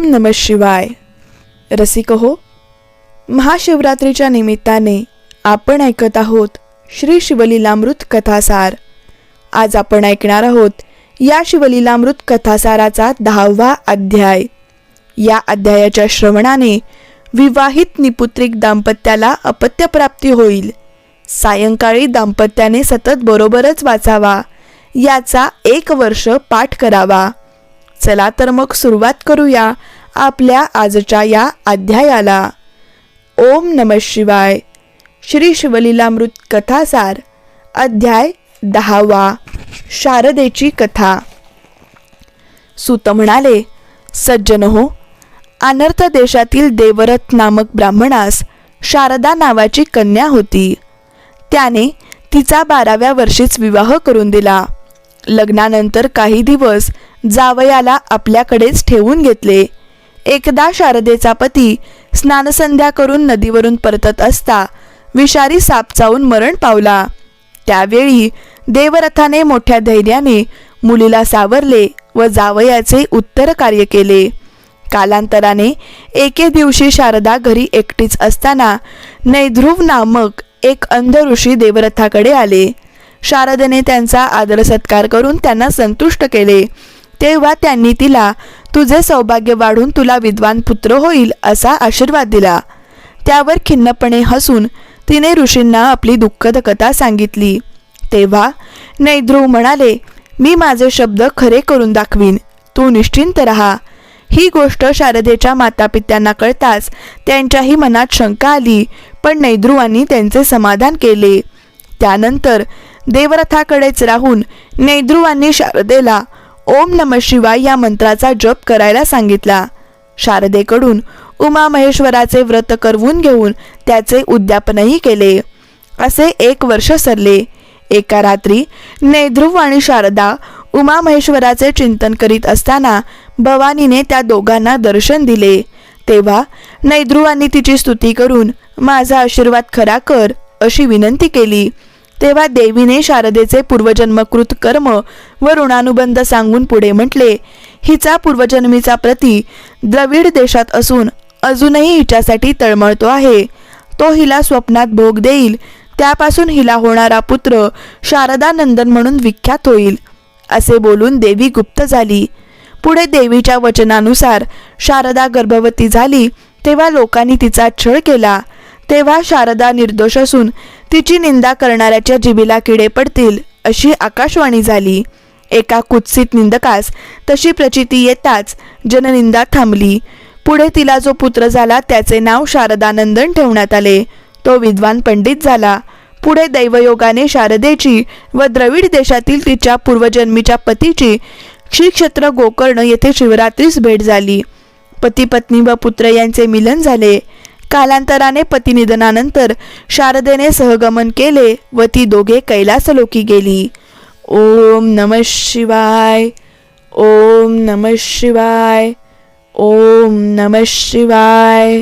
ओम नम शिवाय. रसिक हो महाशिवरात्रीच्या निमित्ताने आपण ऐकत आहोत श्री शिवलीलामृत कथासार. आज आपण ऐकणार आहोत या शिवलीलामृत कथासाराचा दहावा अध्याय. या अध्यायाच्या श्रवणाने विवाहित निपुत्रिक दाम्पत्याला अपत्यप्राप्ती होईल. सायंकाळी दाम्पत्याने सतत बरोबरच वाचावा याचा एक वर्ष पाठ करावा. चला तर मग सुरुवात करूया आपल्या आजच्या या अध्यायाला. ओम नम शिवाय. श्री शिवलीलामृत कथासार अध्याय दहावा शारदेची कथा. सुत म्हणाले सज्जन हो अनर्थ देशातील देवरथ नामक ब्राह्मणास शारदा नावाची कन्या होती. त्याने तिचा बाराव्या वर्षीच विवाह करून दिला. लग्नानंतर काही दिवस जावयाला आपल्याकडेच ठेवून घेतले. एकदा शारदेचा पती स्नानसंध्या करून नदीवरून परतत असता विषारी साप चावून मरण पावला. त्यावेळी देवरथाने मोठ्या धैर्याने मुलीला सावरले व जावयाचे उत्तर कार्य केले. कालांतराने एके दिवशी शारदा घरी एकटीच असताना नैध्रुव नामक एक अंध ऋषी देवरथाकडे आले. शारदेने त्यांचा आदर सत्कार करून त्यांना संतुष्ट केले. तेव्हा त्यांनी तिला तुझे सौभाग्य वाढून तुला विद्वान पुत्र होईल असा आशीर्वाद दिला. त्यावर खिन्नपणे हसून तिने ऋषींना आपली दुःखद कथा सांगितली. तेव्हा नैध्रुव म्हणाले मी माझे शब्द खरे करून दाखवीन. तू निश्चिंत रहा. ही गोष्ट शारदेच्या मातापित्यांना कळताच त्यांच्याही मनात शंका आली पण नैध्रुवांनी त्यांचे समाधान केले. त्यानंतर देवरथाकडेच राहून नैध्रुवांनी शारदेला ओम नम शिवाय या मंत्राचा जप करायला सांगितला. शारदेकडून उमा महेश्वराचे व्रत करवून घेऊन त्याचे उद्यापनही केले. असे एक वर्ष सरले. एका रात्री नैध्रुव आणि शारदा उमा महेश्वराचे चिंतन करीत असताना भवानीने त्या दोघांना दर्शन दिले. तेव्हा नैध्रुवांनी तिची स्तुती करून माझा आशीर्वाद खरा कर अशी विनंती केली. तेव्हा देवीने शारदेचे पूर्वजन्मकृत कर्म व ऋणानुबंध सांगून पुढे म्हटले हिचा पूर्वजन्मीचा प्रती द्रविड देशात असून अजूनही हिच्यासाठी तळमळतो आहे. तो हिला स्वप्नात भोग देईल. त्यापासून हिला होणारा पुत्र शारदानंदन म्हणून विख्यात होईल. असे बोलून देवी गुप्त झाली. पुढे देवीच्या वचनानुसार शारदा गर्भवती झाली. तेव्हा लोकांनी तिचा छळ केला. तेव्हा शारदा निर्दोष असून तिची निंदा करणाऱ्याच्या जिबीला किडे पडतील अशी आकाशवाणी झाली. एका कुत्सित निंदकास तशी प्रचिती येताच जननिंदा थांबली. पुढे तिला जो पुत्र झाला त्याचे नाव शारदानंदन ठेवण्यात आले. तो विद्वान पंडित झाला. पुढे दैवयोगाने शारदेची व द्रविड देशातील तिच्या पूर्वजन्मीच्या पतीची श्रीक्षेत्र गोकर्ण येथे शिवरात्रीस भेट झाली. पती पत्नी व पुत्र यांचे मिलन झाले. कालांतराने पतिनिधनानंतर शारदेने सहगमन केले व ती दोघे कैलासलोकी गेली. ओम नम शिवाय ओम नम शिवाय ओम नम शिवाय.